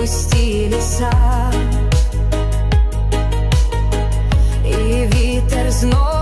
густі ліса, і вітер знов.